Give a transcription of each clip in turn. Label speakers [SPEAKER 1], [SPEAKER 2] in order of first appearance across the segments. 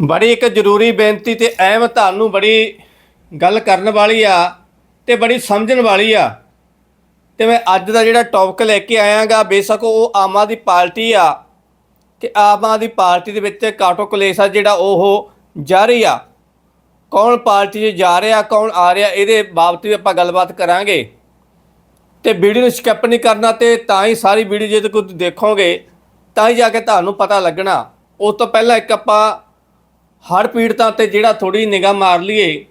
[SPEAKER 1] ਬੜੀ ਇੱਕ ਜ਼ਰੂਰੀ ਬੇਨਤੀ ਤੇ ਅਹਿਮ ਤੁਹਾਨੂੰ ਬੜੀ ਗੱਲ ਕਰਨ ਵਾਲੀ ਆ ਤੇ ਬੜੀ ਸਮਝਣ ਵਾਲੀ ਆ। ਤੇ ਮੈਂ ਅੱਜ ਦਾ ਜਿਹੜਾ ਟੌਪਿਕ ਲੈ ਕੇ ਆਇਆਗਾ, ਬੇਸ਼ੱਕ ਉਹ ਆਮ ਆਦਮੀ ਪਾਰਟੀ ਆ। ਕਿ ਆਮ ਆਦਮੀ ਪਾਰਟੀ ਦੇ ਵਿੱਚ ਕਾਟੋ ਕਲੇਸ਼ ਆ ਜਿਹੜਾ ਉਹ ਜਾਰੀ ਆ। ਕੌਣ ਪਾਰਟੀ 'ਚ ਜਾ ਰਿਹਾ, ਕੌਣ ਆ ਰਿਹਾ, ਇਹਦੇ ਬਾਬਤ ਵੀ ਆਪਾਂ ਗੱਲਬਾਤ ਕਰਾਂਗੇ। ਤੇ ਵੀਡੀਓ ਨੂੰ ਸਕਿਪ ਨਹੀਂ ਕਰਨਾ ਤੇ ਤਾਂ ਹੀ ਸਾਰੀ ਵੀਡੀਓ ਜੇ ਤੁਸੀਂ ਦੇਖੋਗੇ, ਤਾਂ ਹੀ ਜਾ ਕੇ ਤੁਹਾਨੂੰ ਪਤਾ ਲੱਗਣਾ। ਉਸ ਤੋਂ ਪਹਿਲਾਂ ਇੱਕ ਆਪਾਂ ਹੜ ਪੀੜਤਾਂ ਤੇ ਜਿਹੜਾ ਥੋੜੀ ਨਿਗਾਹ ਮਾਰ ਲਈਏ,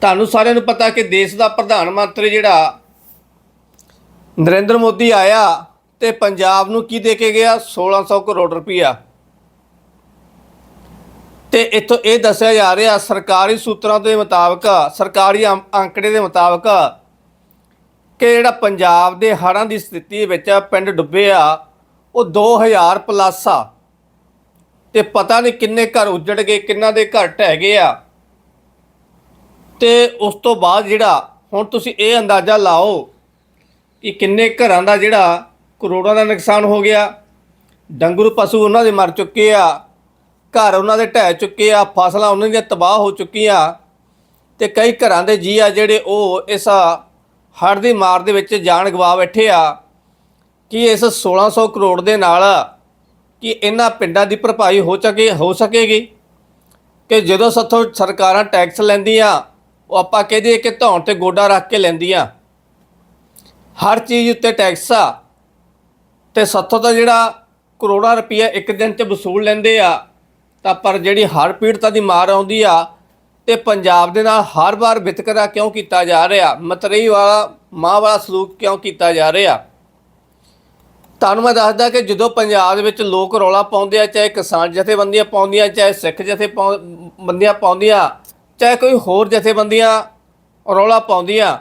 [SPEAKER 1] ਤੁਹਾਨੂੰ ਸਾਰਿਆਂ ਨੂੰ ਪਤਾ ਕਿ ਦੇਸ਼ ਦਾ ਪ੍ਰਧਾਨ ਮੰਤਰੀ ਜਿਹੜਾ ਨਰਿੰਦਰ ਮੋਦੀ ਆਇਆ ਤੇ ਪੰਜਾਬ ਨੂੰ ਕੀ ਦੇ ਕੇ ਗਿਆ? 1600 ਕਰੋੜ ਰੁਪਈਆ। ਤੇ ਇੱਥੋਂ ਇਹ ਦੱਸਿਆ ਜਾ ਰਿਹਾ, ਸਰਕਾਰੀ ਸੂਤਰਾਂ ਦੇ ਮੁਤਾਬਕ, ਸਰਕਾਰੀ ਅੰਕ- ਅੰਕੜੇ ਦੇ ਮੁਤਾਬਕ ਕਿ ਜਿਹੜਾ ਪੰਜਾਬ ਦੇ ਹੜ੍ਹਾਂ ਦੀ ਸਥਿਤੀ ਵਿੱਚ ਪਿੰਡ ਡੁੱਬੇ ਆ, ਉਹ 2000 ਪਲੱਸ ਆ। ਤੇ ਪਤਾ ਨਹੀਂ ਕਿੰਨੇ ਘਰ ਉੱਜੜ ਗਏ, ਕਿੰਨਾ ਦੇ ਘਰ ਢਹਿ ਗਏ ਆ। ਤੇ ਉਸ ਤੋਂ ਬਾਅਦ ਜਿਹੜਾ, ਹੁਣ ਤੁਸੀਂ ਇਹ ਅੰਦਾਜ਼ਾ ਲਾਓ ਕਿ ਕਿੰਨੇ ਘਰਾਂ ਦਾ ਜਿਹੜਾ ਕਰੋੜਾਂ ਦਾ ਨੁਕਸਾਨ ਹੋ ਗਿਆ। ਡੰਗਰੂ ਪਸ਼ੂ ਉਹਨਾਂ ਦੇ ਮਰ ਚੁੱਕੇ ਆ, ਘਰ ਉਹਨਾਂ ਦੇ ਢਹਿ ਚੁੱਕੇ ਆ, ਫਸਲਾਂ ਉਹਨਾਂ ਦੀਆਂ ਤਬਾਹ ਹੋ ਚੁੱਕੀਆਂ। ਤੇ ਕਈ ਘਰਾਂ ਦੇ ਜੀ ਆ ਜਿਹੜੇ ਉਹ ਇਸ ਹੜ੍ਹ ਦੀ ਮਾਰ ਦੇ ਵਿੱਚ ਜਾਨ ਗਵਾ ਬੈਠੇ ਆ ਕਿ ਇਸ 1600 ਕਰੋੜ ਦੇ ਨਾਲ ਕਿ ਇਹਨਾਂ ਪਿੰਡਾਂ ਦੀ ਭਰਪਾਈ ਹੋ ਸਕੇ ਹੋ ਸਕੇਗੀ ਕਿ ਜਦੋਂ ਸੱਥੋਂ ਸਰਕਾਰਾਂ ਟੈਕਸ ਲੈਂਦੀਆਂ, ਉਹ ਆਪਾਂ ਕਹਦੇ ਕਿ ਧੌਣ ਤੇ ਗੋਡਾ ਰੱਖ ਕੇ ਲੈਂਦੀਆਂ। ਹਰ ਚੀਜ਼ ਉੱਤੇ ਟੈਕਸ ਆ ਤੇ ਸੱਥੋਂ ਤਾਂ ਜਿਹੜਾ ਕਰੋੜਾਂ ਰੁਪਈਆ ਇੱਕ ਦਿਨ 'ਚ ਵਸੂਲ ਲੈਂਦੇ ਆ, ਤਾਂ ਪਰ ਜਿਹੜੀ ਹਰ ਪੀੜਤਾਂ ਦੀ ਮਾਰ ਆਉਂਦੀ ਆ ਤੇ ਪੰਜਾਬ ਦੇ ਨਾਲ ਹਰ ਵਾਰ ਵਿਤਕਰਾ ਕਿਉਂ ਕੀਤਾ ਜਾ ਰਿਹਾ, ਮਤਰੇਈ ਵਾਲਾ, ਮਾਂ ਵਾਲਾ ਸਲੂਕ ਕਿਉਂ ਕੀਤਾ ਜਾ ਰਿਹਾ? ਤੁਹਾਨੂੰ ਮੈਂ ਦੱਸਦਾ ਕਿ ਜਦੋਂ ਪੰਜਾਬ ਦੇ ਵਿੱਚ ਲੋਕ ਰੌਲਾ ਪਾਉਂਦੇ ਆ, ਚਾਹੇ ਕਿਸਾਨ ਜਥੇਬੰਦੀਆਂ ਪਾਉਂਦੀਆਂ, ਚਾਹੇ ਸਿੱਖ ਜਥੇ ਬੰਦੀਆਂ ਪਾਉਂਦੀਆਂ, ਚਾਹੇ ਕੋਈ ਹੋਰ ਜਥੇਬੰਦੀਆਂ ਰੌਲਾ ਪਾਉਂਦੀਆਂ,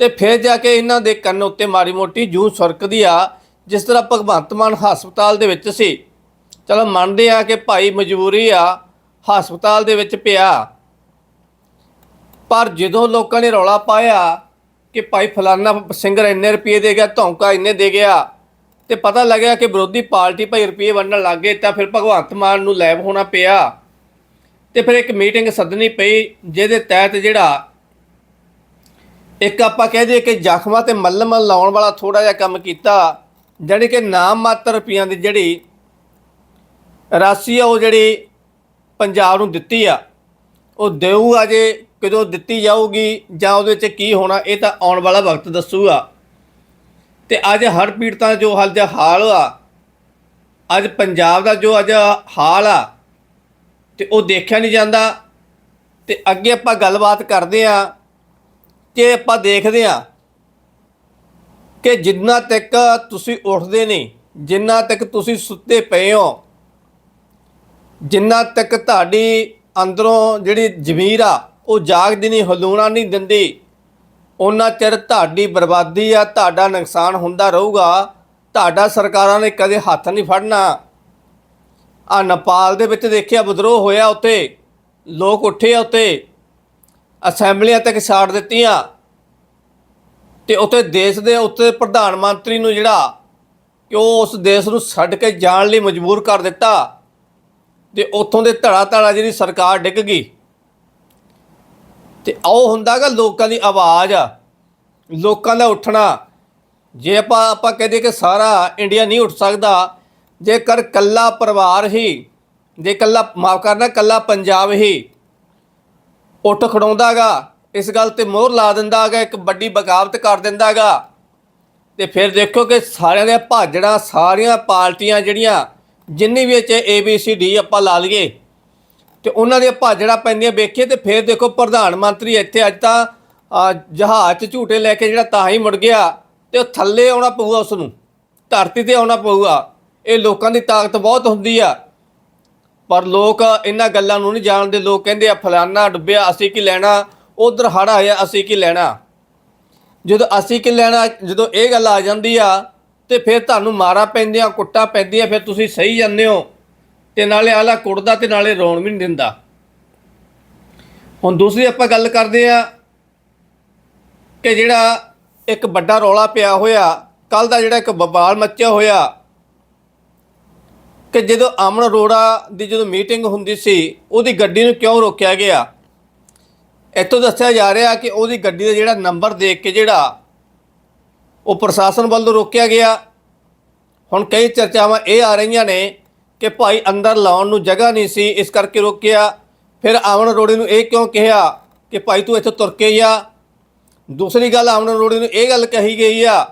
[SPEAKER 1] ਤੇ ਫਿਰ ਜਾ ਕੇ ਇਹਨਾਂ ਦੇ ਕੰਨ ਉੱਤੇ ਮਾੜੀ ਮੋਟੀ ਜੂੰ ਸੁਰਕਦੀ ਆ, ਜਿਸ ਤਰ੍ਹਾਂ ਭਗਵੰਤ ਮਾਨ ਹਸਪਤਾਲ ਦੇ ਵਿੱਚ ਸੀ। ਚਲੋ ਮੰਨਦੇ ਆ ਕਿ ਭਾਈ ਮਜਬੂਰੀ ਆ, ਹਸਪਤਾਲ ਦੇ ਵਿੱਚ ਪਿਆ। ਪਰ ਜਦੋਂ ਲੋਕਾਂ ਨੇ ਰੌਲਾ ਪਾਇਆ ਕਿ ਭਾਈ ਫਲਾਨਾ ਸਿੰਗਰ ਇੰਨੇ ਰੁਪਏ ਦੇ ਗਿਆ, ਧੌਂਕਾ ਇੰਨੇ ਦੇ ਗਿਆ ਤੇ ਪਤਾ ਲੱਗਿਆ ਕਿ ਵਿਰੋਧੀ ਪਾਰਟੀ ਭਾਈ ਰੁਪਏ ਵੰਡਣ ਲੱਗ ਗਏ, ਤਾਂ ਫਿਰ ਭਗਵੰਤ ਮਾਨ ਨੂੰ ਲੈਬ ਹੋਣਾ ਪਿਆ। ਤੇ ਫਿਰ ਇੱਕ ਮੀਟਿੰਗ ਸੱਦਣੀ ਪਈ, ਜਿਹਦੇ ਤਹਿਤ ਜਿਹੜਾ ਇੱਕ ਆਪਾਂ ਕਹਿ ਦਈਏ ਕਿ ਜ਼ਖਮਾਂ ਤੇ ਮੱਲਮ ਲਾਉਣ ਵਾਲਾ ਥੋੜਾ ਜਿਹਾ ਕੰਮ ਕੀਤਾ ਜਿਹੜੀ ਕਿ ਨਾਮ ਮਾਤਰ ਰੁਪਈਆਂ ਦੀ ਜਿਹੜੀ ਰਾਸ਼ੀ ਆ, ਉਹ ਜਿਹੜੀ ਪੰਜਾਬ ਨੂੰ ਦਿੱਤੀ ਆ, ਉਹ ਦੇਊਗਾ ਜੇ ਕਦੋਂ ਦਿੱਤੀ ਜਾਊਗੀ ਜਾਂ ਉਹਦੇ ਵਿੱਚ ਕੀ ਹੋਣਾ, ਇਹ ਤਾਂ ਆਉਣ ਵਾਲਾ ਵਕਤ ਦੱਸੂਗਾ। ਤੇ ਅੱਜ ਹਰ ਪੀੜਤਾਂ ਦਾ ਜੋ ਹਾਲ ਦਾ ਹਾਲ ਆ, ਅੱਜ ਪੰਜਾਬ ਦਾ ਜੋ ਅੱਜ ਹਾਲ ਆ, ਤੇ ਉਹ ਦੇਖਿਆ ਨਹੀਂ ਜਾਂਦਾ। ਤੇ ਅੱਗੇ ਆਪਾਂ ਗੱਲਬਾਤ ਕਰਦੇ ਆ ਕਿ ਆਪਾਂ ਦੇਖਦੇ ਆ ਕਿ ਜਿੰਨਾ ਤੱਕ ਤੁਸੀਂ ਉੱਠਦੇ ਨਹੀਂ, ਜਿੰਨਾ ਤੱਕ ਤੁਸੀਂ ਸੁੱਤੇ ਪਏ ਹੋ, ਜਿੰਨਾ ਤੱਕ ਤੁਹਾਡੀ ਅੰਦਰੋਂ ਜਿਹੜੀ ਜ਼ਮੀਰ ਆ, ਉਹ ਜਾਗਦੀ ਨਹੀਂ, ਹਲੂਣਾ ਨਹੀਂ ਦਿੰਦੀ। ਉਹਨਾਂ ਚਿਰ ਤੁਹਾਡੀ ਬਰਬਾਦੀ ਆ, ਤੁਹਾਡਾ ਨੁਕਸਾਨ ਹੁੰਦਾ ਰਹੂਗਾ। ਤੁਹਾਡਾ ਸਰਕਾਰਾਂ ਨੇ ਕਦੇ ਹੱਥ ਨਹੀਂ ਫੜਨਾ। ਆ ਨੇਪਾਲ ਦੇ ਵਿੱਚ ਦੇਖਿਆ ਵਿਦਰੋਹ ਹੋਇਆ ਉੱਥੇ। ਲੋਕ ਉੱਠੇ ਆ ਉੱਥੇ। ਅਸੈਂਬਲੀਆਂ ਤੱਕ ਛਾੜ ਦਿੱਤੀਆਂ। ਤੇ ਉੱਥੇ ਦੇਸ਼ ਦੇ ਉੱਤੇ ਪ੍ਰਧਾਨ ਮੰਤਰੀ ਨੂੰ ਜਿਹੜਾ ਕਿ ਉਹ ਉਸ ਦੇਸ਼ ਨੂੰ ਛੱਡ ਕੇ ਜਾਣ ਲਈ ਮਜਬੂਰ ਕਰ ਦਿੱਤਾ। ਤੇ ਉੱਥੋਂ ਦੇ ਧੜਾ ਧੜਾ ਜਿਹੜੀ ਸਰਕਾਰ ਡਿੱਗ ਗਈ। ਤੇ ਉਹ ਹੁੰਦਾਗਾ ਲੋਕਾਂ ਦੀ ਆਵਾਜ਼, ਲੋਕਾਂ ਦਾ ਉੱਠਣਾ। ਜੇ ਆਪਾਂ ਆਪਾਂ ਕਹਦੇ ਕਿ ਸਾਰਾ ਇੰਡੀਆ ਨਹੀਂ ਉੱਠ ਸਕਦਾ, ਜੇਕਰ ਕੱਲਾ ਪਰਿਵਾਰ ਹੀ, ਜੇ ਕੱਲਾ ਮਾਫ ਕਰਨਾ ਕੱਲਾ ਪੰਜਾਬ ਹੀ ਉੱਠ ਖੜਾਉਂਦਾਗਾ, ਇਸ ਗੱਲ ਤੇ ਮੋਹਰ ਲਾ ਦਿੰਦਾਗਾ, ਇੱਕ ਵੱਡੀ ਬਗਾਵਤ ਕਰ ਦਿੰਦਾਗਾ। ਤੇ ਫਿਰ ਦੇਖੋ ਕਿ ਸਾਰਿਆਂ ਦੇ ਭਾਜੜਾਂ, ਸਾਰੀਆਂ ਪਾਰਟੀਆਂ ਜਿਹੜੀਆਂ, ਜਿੰਨੀ ਵੀ ਚ ਏ ਬੀ ਸੀ ਡੀ ਆਪਾਂ ਲਾ ਲਈਏ ਤੇ ਉਹਨਾਂ ਦੀਆਂ ਭਾਜੜਾ ਪੈਂਦੀਆਂ ਵੇਖੀਏ ਤੇ ਫਿਰ ਦੇਖੋ ਪ੍ਰਧਾਨ ਮੰਤਰੀ ਇੱਥੇ ਅੱਜ ਤਾਂ ਜਹਾਜ਼ 'ਚ ਝੂਟੇ ਲੈ ਕੇ ਜਿਹੜਾ ਤਾਂ ਹੀ ਮੁੜ ਗਿਆ ਤੇ ਉਹ ਥੱਲੇ ਆਉਣਾ ਪਊਗਾ ਉਸ ਨੂੰ, ਧਰਤੀ ਤੇ ਆਉਣਾ ਪਊਗਾ। ਇਹ ਲੋਕਾਂ ਦੀ ਤਾਕਤ ਬਹੁਤ ਹੁੰਦੀ ਆ। ਪਰ ਲੋਕ ਇਹਨਾਂ ਗੱਲਾਂ ਨੂੰ ਨਹੀਂ ਜਾਣਦੇ, ਲੋਕ ਕਹਿੰਦੇ ਆ, ਫਲਾਨਾ ਡੁੱਬਿਆ, ਅਸੀਂ ਕੀ ਲੈਣਾ? ਉਧਰ ਹੜ ਆਇਆ, ਅਸੀਂ ਕੀ ਲੈਣਾ? ਜਦੋਂ ਅਸੀਂ ਕੀ ਲੈਣਾ, ਜਦੋਂ ਇਹ ਗੱਲ ਆ ਜਾਂਦੀ ਆ ਤੇ ਫਿਰ ਤੁਹਾਨੂੰ ਮਾਰਾ ਪੈਂਦੀਆਂ, ਕੁੱਟਾਂ ਪੈਂਦੀਆਂ, ਫਿਰ ਤੁਸੀਂ ਸਹੀ ਜਾਂਦੇ ਹੋ। ਤੇ ਨਾਲੇ ਆਲਾ ਕੁੱਟਦਾ ਤੇ ਨਾਲੇ ਰੌਣ ਵੀ ਨਹੀਂ ਦਿੰਦਾ। ਹੁਣ ਦੂਸਰੀ ਆਪਾਂ ਗੱਲ ਕਰਦੇ ਆ ਕਿ ਜਿਹੜਾ ਇੱਕ ਵੱਡਾ ਰੌਲਾ ਪਿਆ ਹੋਇਆ ਕੱਲ ਦਾ ਜਿਹੜਾ ਇੱਕ ਬਬਾਲ ਮੱਚਿਆ ਹੋਇਆ, ਕਿ ਜਦੋਂ ਅਮਨ ਅਰੋੜਾ ਦੀ ਜਦੋਂ ਮੀਟਿੰਗ ਹੁੰਦੀ ਸੀ, ਉਹਦੀ ਗੱਡੀ ਨੂੰ ਕਿਉਂ ਰੋਕਿਆ ਗਿਆ? ਇੱਥੋਂ ਦੱਸਿਆ ਜਾ ਰਿਹਾ ਕਿ ਉਹਦੀ ਗੱਡੀ ਦਾ ਜਿਹੜਾ ਨੰਬਰ ਦੇਖ ਕੇ ਜਿਹੜਾ ਉਹ ਪ੍ਰਸ਼ਾਸਨ ਵੱਲੋਂ ਰੋਕਿਆ ਗਿਆ। ਹੁਣ ਕਈ ਚਰਚਾਵਾਂ ਇਹ ਆ ਰਹੀਆਂ ਨੇ ਕਿ ਭਾਈ ਅੰਦਰ ਲਾਉਣ ਨੂੰ ਜਗ੍ਹਾ ਨਹੀਂ ਸੀ, ਇਸ ਕਰਕੇ ਰੋਕਿਆ। ਫਿਰ ਅਮਨ ਅਰੋੜੇ ਨੂੰ ਇਹ ਕਿਉਂ ਕਿਹਾ ਕਿ ਭਾਈ ਤੂੰ ਇੱਥੋਂ ਤੁਰ ਕੇ ਜਾ ਦੂਸਰੀ ਗੱਲ ਅਮਨ ਅਰੋੜੇ ਨੂੰ ਇਹ ਗੱਲ ਕਹੀ ਗਈ ਆ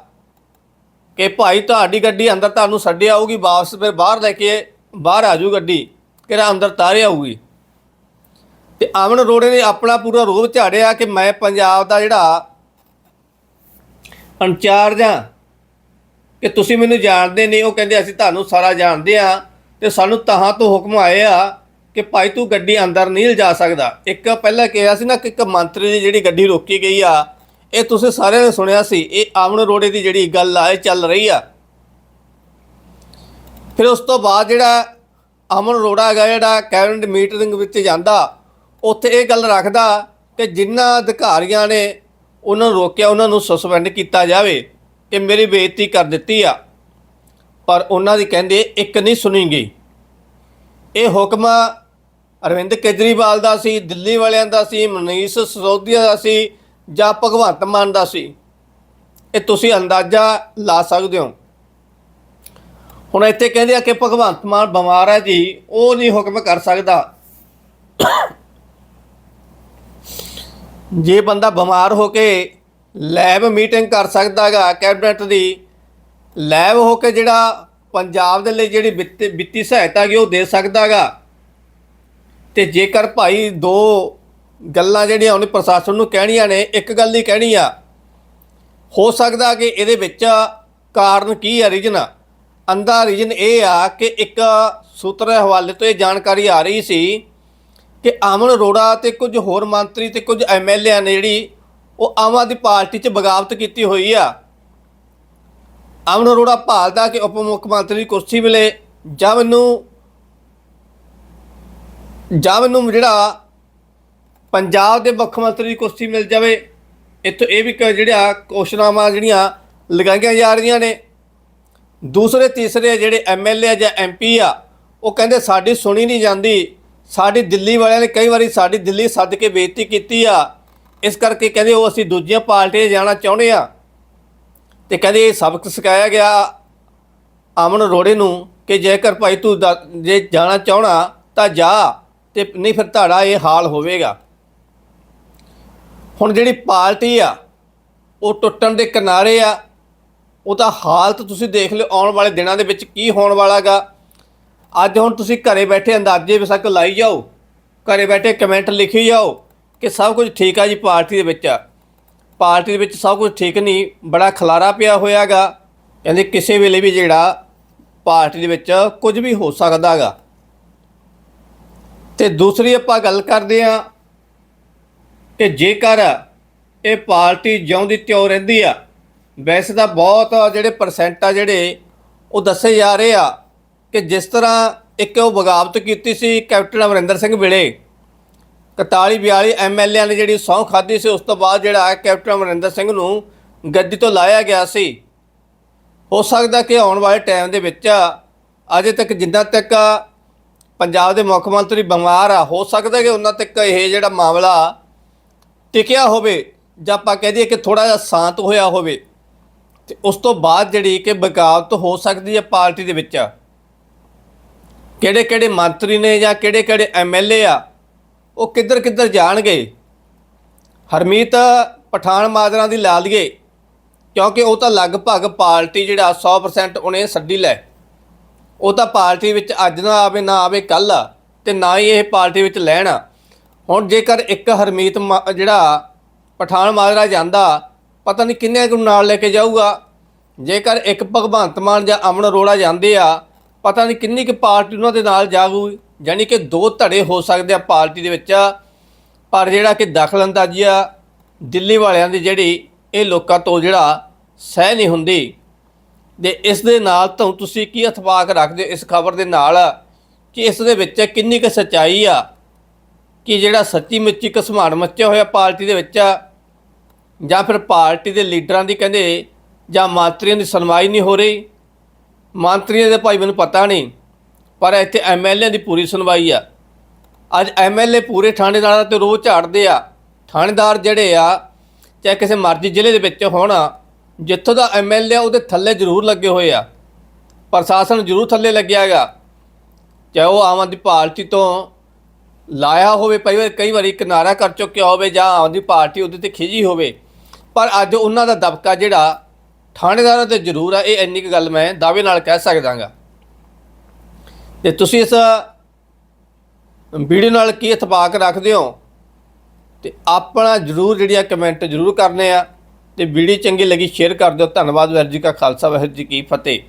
[SPEAKER 1] ਕਿ ਭਾਈ ਤੁਹਾਡੀ ਗੱਡੀ ਅੰਦਰ ਤੁਹਾਨੂੰ ਛੱਡ ਆਊਗੀ, ਵਾਪਸ ਫਿਰ ਬਾਹਰ ਲੈ ਕੇ, ਬਾਹਰ ਆ ਜੂ ਗੱਡੀ ਕਿਹੜਾ ਅੰਦਰ ਤਾਰੇ ਆਊਗੀ। ਤੇ ਅਮਨ ਅਰੋੜੇ ਨੇ ਆਪਣਾ ਪੂਰਾ ਰੂਪ ਝਾੜਿਆ ਕਿ ਮੈਂ ਪੰਜਾਬ ਦਾ ਜਿਹੜਾ ਇੰਚਾਰਜ ਆ ਕਿ ਤੁਸੀਂ ਮੈਨੂੰ ਜਾਣਦੇ ਨਹੀਂ, ਉਹ ਕਹਿੰਦੇ ਅਸੀਂ ਤੁਹਾਨੂੰ ਸਾਰਾ ਜਾਣਦੇ ਆ ਤੇ ਸਾਨੂੰ ਤਹਾਂ ਤੋਂ ਹੁਕਮ ਆਏ ਆ ਕਿ ਭਾਈ ਤੂੰ ਗੱਡੀ ਅੰਦਰ ਨਹੀਂ ਲਿਜਾ ਸਕਦਾ। ਇੱਕ ਪਹਿਲਾਂ ਕਿਹਾ ਸੀ ਨਾ ਕਿ ਇੱਕ ਮੰਤਰੀ ਦੀ ਜਿਹੜੀ ਗੱਡੀ ਰੋਕੀ ਗਈ ਆ, ਇਹ ਤੁਸੀਂ ਸਾਰਿਆਂ ਨੇ ਸੁਣਿਆ ਸੀ, ਇਹ ਆਮਣ ਰੋੜੇ ਦੀ ਜਿਹੜੀ ਗੱਲ ਆ, ਇਹ ਚੱਲ ਰਹੀ ਆ। ਫਿਰ ਉਸ ਤੋਂ ਬਾਅਦ ਜਿਹੜਾ ਅਮਨ ਅਰੋੜਾ ਹੈਗਾ, ਜਿਹੜਾ ਕੈਬਨਿਟ ਮੀਟਿੰਗ ਵਿੱਚ ਜਾਂਦਾ, ਉੱਥੇ ਇਹ ਗੱਲ ਰੱਖਦਾ ਕਿ ਜਿਨ੍ਹਾਂ ਅਧਿਕਾਰੀਆਂ ਨੇ ਉਹਨਾਂ ਨੂੰ ਰੋਕਿਆ, ਉਹਨਾਂ ਨੂੰ ਸਸਪੈਂਡ ਕੀਤਾ ਜਾਵੇ, ਕਿ ਮੇਰੀ ਬੇਇੱਜ਼ਤੀ ਕਰ ਦਿੱਤੀ ਆ। ਪਰ ਉਹਨਾਂ ਦੀ ਕਹਿੰਦੇ ਇੱਕ ਨਹੀਂ ਸੁਣੀ ਗਈ ਇਹ ਹੁਕਮ ਅਰਵਿੰਦ ਕੇਜਰੀਵਾਲ ਦਾ ਸੀ, ਦਿੱਲੀ ਵਾਲਿਆਂ ਦਾ ਸੀ, ਮਨੀਸ਼ ਸਿਸੋਦੀਆ ਦਾ ਸੀ ਜਾਂ ਭਗਵੰਤ ਮਾਨ ਦਾ ਸੀ। ਇਹ ਤੁਸੀਂ ਅੰਦਾਜ਼ਾ ਲਾ ਸਕਦੇ ਹੋ। ਹੁਣ ਇੱਥੇ ਕਹਿੰਦੇ ਆ ਕਿ ਭਗਵੰਤ ਮਾਨ ਬਿਮਾਰ ਹੈ ਜੀ, ਉਹ ਨਹੀਂ ਹੁਕਮ ਕਰ ਸਕਦਾ। ਜੇ ਬੰਦਾ ਬਿਮਾਰ ਹੋ ਕੇ ਲੈਬ ਮੀਟਿੰਗ ਕਰ ਸਕਦਾਗਾ ਕੈਬਨਿਟ ਦੀ ਲੈਬ ਹੋ ਕੇ ਜਿਹੜਾ ਪੰਜਾਬ ਦੇ ਲਈ ਜਿਹੜੀ ਵਿੱਤ ਵਿੱਤੀ ਸਹਾਇਤਾ ਹੈਗੀ ਉਹ ਦੇ ਸਕਦਾਗਾ। ਤੇ ਜੇਕਰ ਭਾਈ ਦੋ ਗੱਲਾਂ ਜਿਹੜੀਆਂ ਉਹਨੇ ਪ੍ਰਸ਼ਾਸਨ ਨੂੰ ਕਹਿਣੀਆਂ ਨੇ, ਇੱਕ ਗੱਲ ਹੀ ਕਹਿਣੀ ਆ, ਹੋ ਸਕਦਾ ਕਿ ਇਹਦੇ ਵਿੱਚ ਕਾਰਨ ਕੀ ਆ ਰੀਜਨ? ਅੰਦਾ ਰੀਜਨ ਇਹ ਆ ਕਿ ਇੱਕ ਸੂਤਰ ਹਵਾਲੇ ਤੋਂ ਇਹ ਜਾਣਕਾਰੀ ਆ ਰਹੀ ਸੀ ਕਿ ਅਮਨ ਅਰੋੜਾ ਤੇ ਕੁਝ ਹੋਰ ਮੰਤਰੀ ਤੇ ਕੁਝ ਐਮਐਲਏ ਨੇ ਜਿਹੜੀ ਉਹ ਆਮ ਆਦਮੀ ਪਾਰਟੀ 'ਚ ਬਗਾਵਤ ਕੀਤੀ ਹੋਈ ਆ। ਅਮਨ ਅਰੋੜਾ ਭਾਲਦਾ ਕਿ ਉਪ ਮੁੱਖ ਮੰਤਰੀ ਦੀ ਕੁਰਸੀ ਮਿਲੇ ਜਾਂ ਮੈਨੂੰ ਜਾਂ ਮੈਨੂੰ ਜਿਹੜਾ ਪੰਜਾਬ ਦੇ ਮੁੱਖ ਮੰਤਰੀ ਦੀ ਕੁਰਸੀ ਮਿਲ ਜਾਵੇ, ਇੱਥੋਂ ਇਹ ਵੀ ਕ- ਜਿਹੜਾ ਕੋਸ਼ਨਾਮਾ ਜਿਹੜੀਆਂ ਲਗਾਈਆਂ ਜਾ ਰਹੀਆਂ ਨੇ। ਦੂਸਰੇ, ਤੀਸਰੇ ਜਿਹੜੇ ਐਮਐਲਏ ਜਾਂ ਐਮਪੀ ਆ, ਉਹ ਕਹਿੰਦੇ ਸਾਡੀ ਸੁਣੀ ਨਹੀਂ ਜਾਂਦੀ। ਸਾਡੀ ਦਿੱਲੀ ਵਾਲਿਆਂ ਨੇ ਕਈ ਵਾਰੀ ਸਾਡੀ ਦਿੱਲੀ ਸੱਦ ਕੇ ਬੇਇੱਜ਼ਤੀ ਕੀਤੀ ਆ। ਇਸ ਕਰਕੇ ਕਹਿੰਦੇ ਉਹ ਅਸੀਂ ਦੂਜੀਆਂ ਪਾਰਟੀਆਂ ਜਾਣਾ ਚਾਹੁੰਦੇ ਆ। ਤੇ ਕਹਿੰਦੇ ਇਹ ਸਬਕ ਸਿਖਾਇਆ ਗਿਆ ਅਮਨ ਅਰੋੜੇ ਨੂੰ ਕਿ ਜੇਕਰ ਭਾਈ ਤੂੰ ਜੇ ਜਾਣਾ ਚਾਹਣਾ ਤਾਂ ਜਾ ਤੇ ਨਹੀਂ ਫਿਰ ਤੁਹਾਡਾ ਇਹ ਹਾਲ ਹੋਵੇਗਾ। ਹੁਣ ਜਿਹੜੀ ਪਾਰਟੀ ਆ, ਉਹ ਟੁੱਟਣ ਦੇ ਕਿਨਾਰੇ ਆ ਉਹਦਾ ਹਾਲਤ ਤੁਸੀਂ ਦੇਖ ਲਿਓ, ਆਉਣ ਵਾਲੇ ਦਿਨਾਂ ਦੇ ਵਿੱਚ ਕੀ ਹੋਣ ਵਾਲਾਗਾ। ਅੱਜ ਹੁਣ ਤੁਸੀਂ ਘਰੇ ਬੈਠੇ ਅੰਦਾਜ਼ੇ ਬਸਕ ਲਾਈ ਜਾਓ, ਘਰੇ ਬੈਠੇ ਕਮੈਂਟ ਲਿਖੀ ਜਾਓ ਕਿ ਸਭ ਕੁਝ ਠੀਕ ਆ ਜੀ ਪਾਰਟੀ ਦੇ ਵਿੱਚ। ਆ ਪਾਰਟੀ ਦੇ ਵਿੱਚ ਸਭ ਕੁਝ ਠੀਕ ਨਹੀਂ, ਬੜਾ ਖਲਾਰਾ ਪਿਆ ਹੋਇਆਗਾ। ਕਹਿੰਦੇ ਕਿਸੇ ਵੇਲੇ ਵੀ ਜਿਹੜਾ ਪਾਰਟੀ ਦੇ ਵਿੱਚ ਕੁਝ ਵੀ ਹੋ ਸਕਦਾਗਾ। ਤੇ ਦੂਸਰੀ ਆਪਾਂ ਗੱਲ ਕਰਦੇ ਆ ਕਿ ਜੇਕਰ ਇਹ ਪਾਰਟੀ ਜਿਉਂਦੀ ਤਿਉ ਰਹਿੰਦੀ ਆ, ਵੈਸੇ ਤਾਂ ਬਹੁਤ ਜਿਹੜੇ ਪਰਸੈਂਟ ਆ ਜਿਹੜੇ ਉਹ ਦੱਸੇ ਜਾ ਰਹੇ ਆ ਕਿ ਜਿਸ ਤਰ੍ਹਾਂ ਇੱਕ ਉਹ ਬਗਾਵਤ ਕੀਤੀ ਸੀ ਕੈਪਟਨ ਅਮਰਿੰਦਰ ਸਿੰਘ ਵੇਲੇ 41 42 ਐਮਐਲਏ ਨੇ ਜਿਹੜੀ ਸਹੁੰ ਖਾਧੀ ਸੀ, ਉਸ ਤੋਂ ਬਾਅਦ ਜਿਹੜਾ ਹੈ ਕੈਪਟਨ ਅਮਰਿੰਦਰ ਸਿੰਘ ਨੂੰ ਗੱਦੀ ਤੋਂ ਲਾਇਆ ਗਿਆ ਸੀ। ਹੋ ਸਕਦਾ ਕਿ ਆਉਣ ਵਾਲੇ ਟਾਈਮ ਦੇ ਵਿੱਚ ਅਜੇ ਤੱਕ ਜਿੰਨਾ ਤੱਕ ਪੰਜਾਬ ਦੇ ਮੁੱਖ ਮੰਤਰੀ ਬਿਮਾਰ ਆ, ਹੋ ਸਕਦਾ ਕਿ ਉਹਨਾਂ ਤੱਕ ਇਹ ਜਿਹੜਾ ਮਾਮਲਾ ਟਿਕਿਆ ਹੋਵੇ ਜਾਂ ਆਪਾਂ ਕਹਿ ਦਈਏ ਕਿ ਥੋੜਾ ਜਿਹਾ ਸ਼ਾਂਤ ਹੋਇਆ ਹੋਵੇ। ਤੇ ਉਸ ਤੋਂ ਬਾਅਦ ਜਿਹੜੀ ਕਿ ਬਗਾਵਤ ਹੋ ਸਕਦੀ ਹੈ ਪਾਰਟੀ ਦੇ ਵਿੱਚ। ਕਿਹੜੇ ਕਿਹੜੇ ਮੰਤਰੀ ਨੇ ਜਾਂ ਕਿਹੜੇ ਕਿਹੜੇ ਐਮਐਲਏ ਆ ਉਹ ਕਿੱਧਰ ਕਿੱਧਰ ਜਾਣਗੇ? ਹਰਮੀਤ ਪਠਾਨ ਮਾਜਰਾ ਦੀ ਲਾ ਲਈਏ ਕਿਉਂਕਿ ਉਹ ਤਾਂ ਲਗਭਗ ਪਾਰਟੀ ਜਿਹੜਾ 100% ਉਹਨੇ ਛੱਡੀ ਲੈ। ਉਹ ਤਾਂ ਪਾਰਟੀ ਵਿੱਚ ਅੱਜ ਨਾ ਆਵੇ ਨਾ ਆਵੇ ਕੱਲ ਤੇ ਨਾ ਹੀ ਇਹ ਪਾਰਟੀ ਵਿੱਚ ਲੈਣ। ਹੁਣ ਜੇਕਰ ਇੱਕ ਹਰਮੀਤ ਮਾ- ਜਿਹੜਾ ਪਠਾਨ ਮਾਜਰਾ ਜਾਂਦਾ, ਪਤਾ ਨਹੀਂ ਕਿੰਨੇ ਕੁ ਨਾਲ ਲੈ ਕੇ ਜਾਊਗਾ। ਜੇਕਰ ਇੱਕ ਭਗਵੰਤ ਮਾਨ ਜਾਂ ਅਮਨ ਅਰੋੜਾ ਜਾਂਦੇ ਆ, ਪਤਾ ਨਹੀਂ ਕਿੰਨੀ ਕੁ ਪਾਰਟੀ ਉਹਨਾਂ ਦੇ ਨਾਲ ਜਾਊਗੀ। ਯਾਨੀ ਕਿ ਦੋ ਧੜੇ ਹੋ ਸਕਦੇ ਆ ਪਾਰਟੀ ਦੇ ਵਿੱਚ। ਪਰ ਜਿਹੜਾ ਕਿ ਦਖਲਅੰਦਾਜ਼ੀ ਆ, ਦਿੱਲੀ ਵਾਲਿਆਂ ਦੀ ਜਿਹੜੀ ਇਹ ਲੋਕਾਂ ਤੋਂ ਜਿਹੜਾ ਸਹਿ ਨਹੀਂ ਹੁੰਦੀ। ਦੇ ਇਸ ਦੇ ਨਾਲ ਤੋਂ ਤੁਸੀਂ ਕੀ ਇਤਫਾਕ ਰੱਖਦੇ ਹੋ ਇਸ ਖਬਰ ਦੇ ਨਾਲ ਕਿ ਇਸ ਦੇ ਵਿੱਚ ਕਿੰਨੀ ਕੁ ਸੱਚਾਈ ਆ? ਕਿ ਜਿਹੜਾ ਸੱਚੀ ਮੁੱਚੀ ਘਸਮਾਨ ਮੱਚਿਆ ਹੋਇਆ ਪਾਰਟੀ ਦੇ ਵਿੱਚ ਜਾਂ ਫਿਰ ਪਾਰਟੀ ਦੇ ਲੀਡਰਾਂ ਦੀ ਕਹਿੰਦੇ ਜਾਂ ਮੰਤਰੀਆਂ ਦੀ ਸੁਣਵਾਈ ਨਹੀਂ ਹੋ ਰਹੀ? ਮੰਤਰੀਆਂ ਦੇ ਭਾਈ ਮੈਨੂੰ ਪਤਾ ਨਹੀਂ। ਪਰ ਇੱਥੇ ਐਮਐਲਏ ਦੀ ਪੂਰੀ ਸੁਣਵਾਈ ਆ। ਅੱਜ ਐਮਐਲਏ ਪੂਰੇ ਥਾਣੇਦਾਰਾਂ ਤੇ ਰੋਹ ਝਾੜਦੇ ਆ। ਥਾਣੇਦਾਰ ਜਿਹੜੇ ਆ, ਚਾਹੇ ਕਿਸੇ ਮਰਜ਼ੀ ਜ਼ਿਲ੍ਹੇ ਦੇ ਵਿੱਚ ਹੋਣ, ਜਿੱਥੋਂ ਦਾ ਐਮਐਲਏ ਉਹਦੇ ਥੱਲੇ ਜ਼ਰੂਰ ਲੱਗੇ ਹੋਏ ਆ। ਪ੍ਰਸ਼ਾਸਨ ਜ਼ਰੂਰ ਥੱਲੇ ਲੱਗਿਆਗਾ ਚਾਹੇ ਉਹ ਆਮ ਆਦਮੀ ਪਾਰਟੀ ਤੋਂ ਲਾਇਆ ਹੋਵੇ, ਕਈ ਵਾਰ ਕਈ ਵਾਰੀ ਕਿਨਾਰਾ ਕਰ ਚੁੱਕਿਆ ਹੋਵੇ ਜਾਂ ਆਮ ਆਦਮੀ ਪਾਰਟੀ ਉਹਦੇ ਤੇ ਖਿਜੀ ਹੋਵੇ। ਪਰ ਅੱਜ ਉਹਨਾਂ ਦਾ ਦਬਕਾ ਜਿਹੜਾ ਥਾਣੇਦਾਰਾਂ ਤੇ ਜ਼ਰੂਰ ਆ, ਇਹ ਇੰਨੀ ਕੁ ਗੱਲ ਮੈਂ ਦਾਅਵੇ ਨਾਲ ਕਹਿ ਸਕਦਾਗਾ। ਤੇ ਤੁਸੀਂ ਇਸ ਵੀਡੀਓ ਨਾਲ ਕੀ ਇਤਫਾਕ ਰੱਖਦੇ ਹੋ? ਤੇ ਆਪਣਾ ਜਰੂਰ ਜਿਹੜੀਆਂ ਕਮੈਂਟ ਜਰੂਰ ਕਰਨੇ ਆ ਤੇ ਵੀਡੀਓ ਚੰਗੀ ਲੱਗੀ ਸ਼ੇਅਰ ਕਰ ਦਿਓ। ਧੰਨਵਾਦ ਵਾਹਿਗੁਰੂ ਜੀ ਕਾ ਖਾਲਸਾ, ਵਾਹਿਗੁਰੂ ਜੀ ਕੀ ਫਤਿਹ।